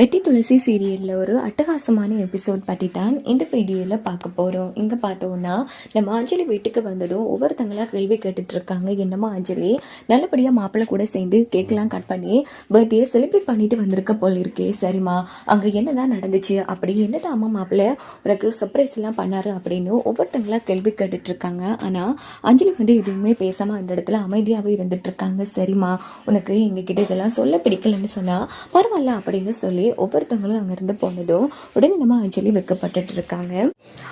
வெட்டி துளசி சீரியலில் ஒரு அட்டகாசமான எபிசோட் பற்றி தான் இந்த வீடியோவில் பார்க்க போகிறோம் இங்கே பார்த்தோன்னா நம்ம அஞ்சலி வீட்டுக்கு வந்ததும் ஒவ்வொருத்தங்களா கேள்வி கேட்டுட்ருக்காங்க என்னம்மா அஞ்சலி நல்லபடியாக மாப்பிள்ளை கூட சேர்ந்து கேக்கெலாம் கட் பண்ணி பர்த்டே செலிப்ரேட் பண்ணிட்டு வந்திருக்க போல் இருக்கே. சரிம்மா அங்கே என்ன தான் நடந்துச்சு? அப்படி என்னதான் அம்மா மாப்பிள்ளை உனக்கு சர்ப்ரைஸ் எல்லாம் பண்ணாரு அப்படின்னு ஒவ்வொருத்தங்களாக கேள்வி கேட்டுட்ருக்காங்க ஆனால் அஞ்சலி வந்து எதுவுமே பேசாமல் அந்த இடத்துல அமைதியாகவே இருந்துட்டுருக்காங்க சரிம்மா உனக்கு எங்ககிட்ட இதெல்லாம் சொல்ல பிடிக்கலன்னு சொன்னால் பரவாயில்ல அப்படின்னு சொல்லி ஒவ்வொருத்தவங்களும் அங்கேருந்து போனதும் உடனே நம்ம அஞ்சலி வைக்கப்பட்டுட்டு இருக்காங்க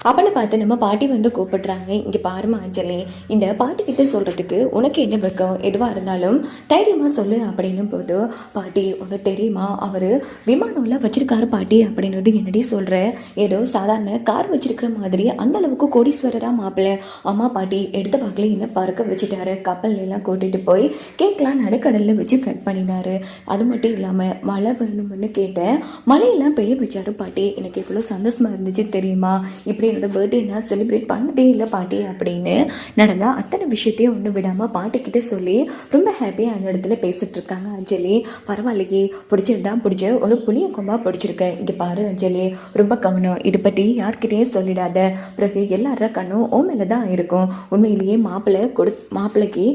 அப்பன்னு பார்த்து நம்ம பாட்டி வந்து கூப்பிடுறாங்க. இங்கே பாருமா அஞ்சலி இந்த பாட்டி கிட்ட சொல்கிறதுக்கு உனக்கு என்ன வெக்கம்? எதுவாக இருந்தாலும் தைரியமாக சொல்லு அப்படின்னும் போது பாட்டி உனக்கு தெரியுமா? அவர் விமானம்ல வச்சிருக்காரு பாட்டி அப்படின்னு என்னடி சொல்கிற ஏதோ சாதாரண கார் வச்சிருக்கிற மாதிரி அந்த அளவுக்கு கோடீஸ்வரரா மாப்பிள்ளை அம்மா பாட்டி எடுத்த பார்க்கல என்ன பறக்க வச்சுட்டாரு? கப்பல்லாம் கூட்டிகிட்டு போய் கேக்லாம் நடுக்கடலில் வச்சு கட் பண்ணினாரு. அது மட்டும் இல்லாமல் மழை வேணும்னு கேட்டேன் மழையெல்லாம் பெய்ய வச்சாரு பாட்டி எனக்கு எவ்வளோ சந்தோஷமாக இருந்துச்சு தெரியுமா? இப்படி என்னோட பர்த்டே நான் செலிப்ரேட் பண்ணதே இல்லை பாட்டி அப்படின்னு நடந்த அத்தனை விஷயத்தையும் ஒன்றும் விடாமல் பாட்டிக்கிட்ட சொல்லி ரொம்ப ஹாப்பியாக அந்த இடத்துல பேசிகிட்டு இருக்காங்க அஞ்சலி. பரவாயில்லையே பிடிச்சிருந்தா பிடிச்ச ஒரு புளிய கொம்பா பிடிச்சிருக்கேன். இங்கே பாரு அஞ்சலி ரொம்ப கவனம். இது பற்றி யார்கிட்டயும் சொல்லிடாத. பிறகு எல்லார கண்ணும் ஓ மேலே தான் இருக்கும். உண்மையிலேயே மாப்பிள்ளை கொடு மாப்பிள்ளைக்கு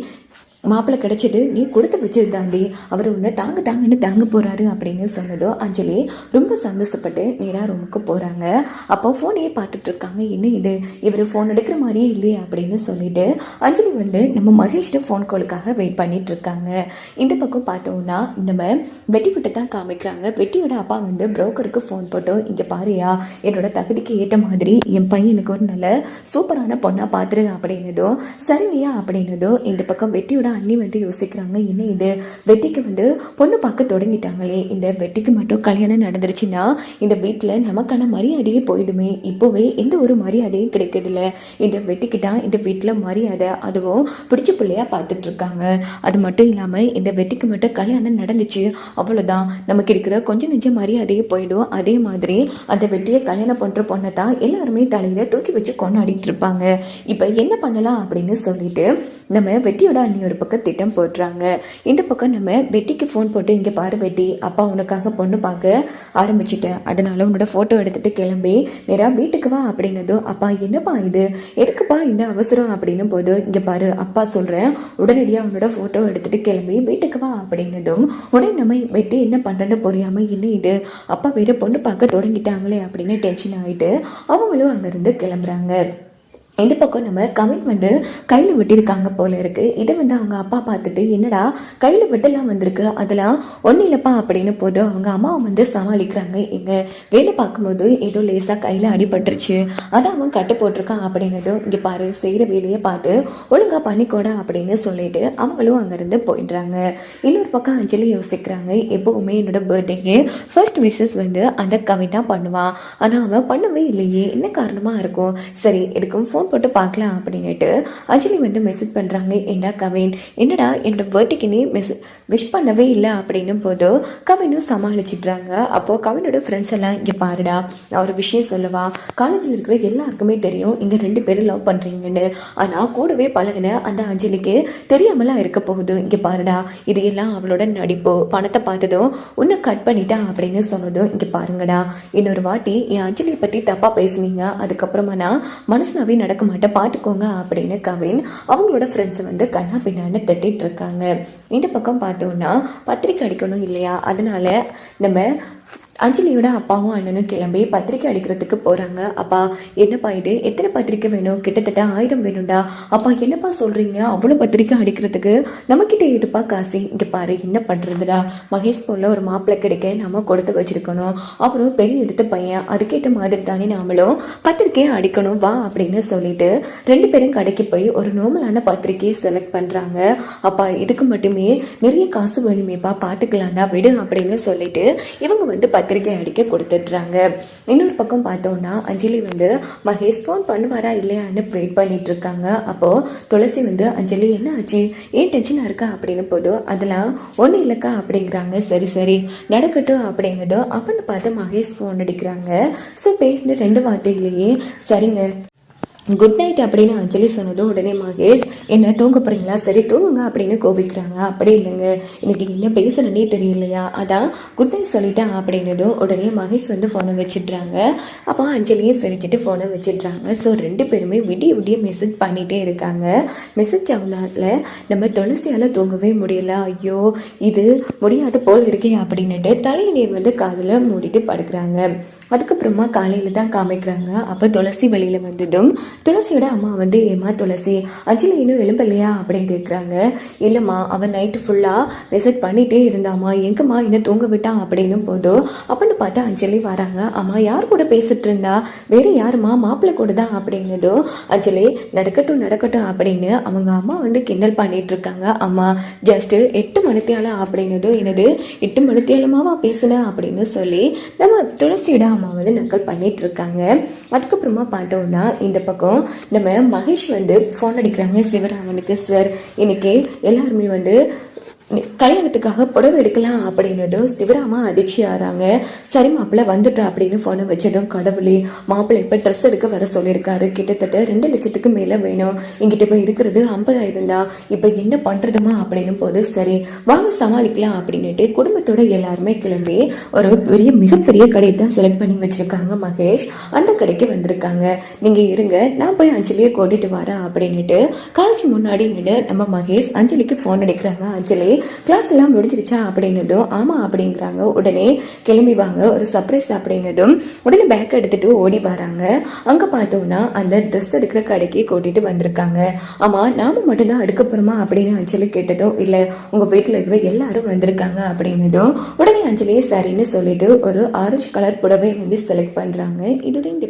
மாப்பிள்ளை கிடைச்சது நீ கொடுத்து வச்சிருந்தாண்டி அவர் உன்னை தாங்க தாங்கன்னு தாங்க போகிறாரு அப்படின்னு சொன்னதோ அஞ்சலி ரொம்ப சந்தோஷப்பட்டு நேராக ரூமுக்கு போகிறாங்க அப்போ ஃபோனையே பார்த்துட்ருக்காங்க என்ன இது? இவர் ஃபோன் எடுக்கிற மாதிரியே இல்லையே அப்படின்னு சொல்லிட்டு அஞ்சலி வந்து நம்ம மகேஷ்ட ஃபோன் காலுக்காக வெயிட் பண்ணிகிட்ருக்காங்க இந்த பக்கம் பார்த்தோம்னா நம்ம வெட்டி விட்டு தான் காமிக்கிறாங்க. வெட்டியோட அப்பா வந்து புரோக்கருக்கு ஃபோன் போட்டோம் இங்கே பாருயா என்னோட தகுதிக்கு ஏற்ற மாதிரி என் பையனுக்கு ஒரு நல்ல சூப்பரான பொண்ணாக பார்த்துரு அப்படின்னதும் சரிங்கயா அப்படின்னதும் இந்த பக்கம் வெட்டியோட அண்ணி வந்து யோசிக்கிறாங்க என்ன இது? வெட்டிக்கு வந்து பொண்ணு பார்க்க தொடங்கிட்டாங்களே. இந்த வெட்டிக்கு மட்டும் கல்யாணம் நடந்துருச்சுன்னா இந்த வீட்டில் நமக்கான மரியாதையே போயிடுமே. இப்போவே எந்த ஒரு மரியாதையும் கிடைக்கிறதில்ல. இந்த வெட்டிக்கு தான் இந்த வீட்டில் மரியாதை. அதுவும் பிடிச்ச பிள்ளையாக பார்த்துட்டு இருக்காங்க அது மட்டும் இல்லாமல் இந்த வெட்டிக்கு மட்டும் கல்யாணம் நடந்துச்சு. அவ்வளோதான் நமக்கு இருக்கிற கொஞ்சம் நெஞ்ச மரியாதையே போயிடும். அதே மாதிரி அந்த வெட்டியை கல்யாணம் பண்ணுற பொண்ணை தான் எல்லாருமே தலையில் தூக்கி வச்சு கொண்டாடிட்டு இருப்பாங்க இப்போ என்ன பண்ணலாம் அப்படின்னு சொல்லிட்டு நம்ம வெட்டியோட அண்ணி ஒரு பக்கம் திட்டம் போடுறாங்க. இந்த பக்கம் நம்ம வெட்டிக்கு ஃபோன் போட்டு இங்கே பாரு வெட்டி அப்பா உனக்காக பொண்ணு பார்க்க ஆரம்பிச்சிட்டேன். அதனால உன்னோட ஃபோட்டோ எடுத்துட்டு கிளம்பி நேராக வீட்டுக்கு வா அப்படின்னதும் அப்பா என்னப்பா இது? எதுக்குப்பா இந்த அவசரம்? அப்படின்னும் போது இங்கே பாரு அப்பா சொல்கிறேன் உடனடியாக உன்னோட ஃபோட்டோ எடுத்துட்டு கிளம்பி வீட்டுக்கு வா அப்படின்னதும் உடனே நம்ம வெட்டி என்ன பண்ணுறேன்னு புரியாமல் என்ன இது? அப்பா வீட பொண்ணு பார்க்க தொடங்கிட்டாங்களே அப்படின்னு டென்ஷன் ஆகிட்டு அவங்களும் அங்கேருந்து கிளம்புறாங்க. இந்த பக்கம் நம்ம கமிட் வந்து கையில் விட்டிருக்காங்க போல இருக்கு. இதை வந்து அவங்க அப்பா பார்த்துட்டு என்னடா கையில் விட்டெல்லாம் வந்திருக்கு அதெல்லாம் ஒன்றும் இல்லைப்பா அப்படின்னு போது அவங்க அம்மாவை வந்து சமாளிக்கிறாங்க. இங்கே வேலை பார்க்கும்போது ஏதோ லேசாக கையில் அடிபட்டுருச்சு. அதை அவன் கட்டு போட்டிருக்கான் அப்படிங்கிறதும் இங்கே பாரு செய்கிற வேலையை பார்த்து ஒழுங்காக பண்ணிக்கோட அப்படின்னு சொல்லிட்டு அவங்களும் அங்கேருந்து போயிடுறாங்க. இன்னொரு பக்கம் அஞ்சலி யோசிக்கிறாங்க. எப்போவுமே என்னோட பர்த்டேக்கு ஃபர்ஸ்ட் விஷஸ் வந்து அந்த கவின் தான் பண்ணுவான். ஆனால் அவன் பண்ணவே இல்லையே. என்ன காரணமாக இருக்கும்? சரி எதுக்கும் ஃபோன் போட்டு பார்க்கலாம் அப்படின்னுட்டு அஞ்சலி வந்து மெசேஜ் பண்ணுறாங்க என்ன கவின்? என்னடா என்னோட பர்த்டேக்கு நீ மெசேஜ் விஷ் பண்ணவே இல்லை? அப்படின்னும் போது கவினும் சமாளிச்சிடுறாங்க. அப்போது கவினோட ஃப்ரெண்ட்ஸ் எல்லாம் இங்கே பாருடா நான் ஒரு விஷயம் சொல்லவா? காலேஜில் இருக்கிற எல்லாருக்குமே தெரியும் இங்கே ரெண்டு பேரும் லவ் பண்ணுறீங்கன்னு ஆனால் கூடவே பழகின அந்த அஞ்சலிக்கு தெரியாமலாம் இருக்க போகுது. இங்கே பாருடா இது எல்லாம் அவளோட நடிப்பு. பணத்தை பார்த்ததும் உன்னை கட் பண்ணிட்டா? அப்படின்னு சொன்னதும் இங்கே பாருங்கடா இன்னொரு வாட்டி என் அஞ்சலியை பற்றி தப்பாக பேசுனீங்க. அதுக்கப்புறமா நான் மனசுனாவே நடக்க மாட்டேன் பார்த்துக்கோங்க அப்படின்னு கவின் அவங்களோட ஃப்ரெண்ட்ஸை வந்து கண்ணா பின்னான்னு தட்டிட்டு இருக்காங்க இந்த பக்கம் பார்த்தோம்னா பத்திரிக்கை அடிக்கணும் இல்லையா? அதனால நம்ம அஞ்சலியோட அப்பாவும் அண்ணனும் கிளம்பி பத்திரிக்கை அடிக்கிறதுக்கு போகிறாங்க அப்பா என்னப்பா இது? எத்தனை பத்திரிக்கை வேணும்? கிட்டத்தட்ட ஆயிரம் வேணும்டா. அப்பா என்னப்பா சொல்கிறீங்க அவ்வளோ பத்திரிக்கை அடிக்கிறதுக்கு? நம்மக்கிட்ட இருப்பா காசு? இங்கே பாரு என்ன பண்ணுறதுடா மகேஷ் போல ஒரு மாப்பிள்ளை கிடைக்க நம்ம கொடுத்து வச்சிருக்கணும். அவரும் பெரிய எடுத்த பையன். அதுக்கேற்ற மாதிரி தானே நாமளும் பத்திரிக்கையை அடிக்கணும் வா அப்படின்னு சொல்லிட்டு ரெண்டு பேரும் கடைக்கு போய் ஒரு நார்மலான பத்திரிக்கையை செலக்ட் பண்ணுறாங்க அப்பா இதுக்கு மட்டுமே நிறைய காசு வேணுமேப்பா பார்த்துக்கலாம்டா விடு அப்படின்னு சொல்லிட்டு இவங்க வந்து பத்திரிக்கை அடிக்க கொடுத்துட்றாங்க. இன்னொரு பக்கம் பார்த்தோம்னா அஞ்சலி வந்து மகேஷ் ஃபோன் பண்ணுவாரா இல்லையான்னு வெயிட் பண்ணிட்டு இருக்காங்க அப்போது துளசி வந்து அஞ்சலி என்ன ஆச்சு? ஏன் டென்ஷனாக இருக்கா? அப்படின்னு போதும் அதெல்லாம் ஒன்றும் இல்லைக்கா அப்படிங்கிறாங்க. சரி சரி நடக்கட்டும் அப்படிங்கிறதோ அப்படின்னு பார்த்து மகேஷ் ஃபோன் அடிக்கிறாங்க. ஸோ பேசின ரெண்டு வார்த்தைகளையே சரிங்க குட் நைட் அப்படின்னு அஞ்சலி சொன்னதும் உடனே மகேஷ் என்ன தூங்க போகிறீங்களா சரி தூங்குங்க அப்படின்னு கோபிக்கிறாங்க. அப்படி இல்லைங்க. எனக்கு என்ன பேசணுன்னே தெரியலையா? அதான் குட் நைட் சொல்லிட்டேன் அப்படின்னதும் உடனே மகேஷ் வந்து ஃபோனை வச்சிடுறாங்க. அப்போ அஞ்சலியும் சிரிச்சிட்டு ஃபோனை வச்சிடுறாங்க. ஸோ ரெண்டு பேருமே விடிய விடிய மெசேஜ் பண்ணிகிட்டே இருக்காங்க. மெசேஜ் அவளால் நம்ம துளசியால் தூங்கவே முடியல. ஐயோ இது முடியாத போல் இருக்கே அப்படின்னுட்டு நீர் வந்து காதில் மூடிட்டு படுக்கிறாங்க. அதுக்கப்புறமா காலையில் தான் காமிக்கிறாங்க. அப்போ துளசி வழியில் வந்ததும் துளசியோட அம்மா வந்து ஏமா துளசி அஞ்சலி இன்னும் எழும்பலையா? அப்படின்னு கேட்குறாங்க இல்லைம்மா அவன் நைட்டு ஃபுல்லாக விசிட் பண்ணிகிட்டே இருந்தாம்மா. எங்கம்மா இன்னும் தூங்க விட்டான் அப்படின்னும் போதும் அப்படின்னு பார்த்தா அஞ்சலி வராங்க. அம்மா யார் கூட பேசிட்டு இருந்தா? வேறு யாரும்மா? மாப்பிள்ளை கூட தான்? அப்படின்னதும் அஞ்சலி நடக்கட்டும் நடக்கட்டும் அப்படின்னு அவங்க அம்மா வந்து கிண்டல் பண்ணிட்டு இருக்காங்க. அம்மா ஜஸ்ட்டு எட்டு மணித்தியாலம் அப்படின்னதும் என்னது எட்டு மணித்தியாலமாவா பேசுனேன் அப்படின்னு சொல்லி நம்ம துளசியோட அம்மா வந்து நக்கல் பண்ணிட்டு இருக்காங்க அதுக்கப்புறமா பார்த்தோம்னா இந்த பக்கம் நம்ம மகேஷ் வந்து ஃபோன் அடிக்கிறாங்க. சிவராமனுக்கு சார் இன்னைக்கு எல்லாருமே வந்து கல்யாணத்துக்காக புடவை எடுக்கலாம் அப்படின்னதும் சிவராமா அதிர்ச்சி ஆறாங்க. சரி மாப்பிள்ளை வந்துட்டா அப்படின்னு ஃபோனை வச்சதும் கடவுளே மாப்பிள்ளை இப்போ ட்ரெஸ் எடுக்க வர சொல்லியிருக்காரு. கிட்டத்தட்ட ரெண்டு லட்சத்துக்கு மேலே வேணும். எங்கிட்ட இப்போ இருக்கிறது ஐம்பதாயிரம் தான். இப்போ என்ன பண்ணுறதுமா அப்படின்னும் போது சரி வாங்க சமாளிக்கலாம் அப்படின்னுட்டு குடும்பத்தோட எல்லாருமே கிளம்பி ஒரு பெரிய மிகப்பெரிய கடையை தான் செலக்ட் பண்ணி வச்சிருக்காங்க மகேஷ். அந்த கடைக்கு வந்திருக்காங்க. நீங்கள் இருங்க நான் போய் அஞ்சலியை கூட்டிட்டு வரேன் அப்படின்னுட்டு காலேஜ் முன்னாடி நின்று நம்ம மகேஷ் அஞ்சலிக்கு ஃபோன் அடிக்கிறாங்க. அஞ்சலி கிளாஸ் எல்லாம் முடிஞ்சிருச்சா அப்படின்னதும் ஆமாம் அப்படிங்கிறாங்க. உடனே கிளம்பி வாங்க ஒரு சர்ப்ரைஸ் அப்படின்னதும் உடனே பேக் எடுத்துட்டு ஓடி வராங்க. அங்கே பார்த்தோம்னா அந்த ட்ரெஸ் எடுக்கிற கடைக்கு கூட்டிட்டு வந்திருக்காங்க. ஆமாம் நாம மட்டும்தான் அடுக்க போறோமா அப்படின்னு அஞ்சலி கேட்டதும் இல்லை உங்கள் வீட்டில் இருக்கிற எல்லாரும் வந்திருக்காங்க அப்படின்னதும் உடனே அஞ்சலி சரின்னு சொல்லிட்டு ஒரு ஆரஞ்சு கலர் புடவை வந்து செலக்ட் பண்ணுறாங்க இதோட இந்த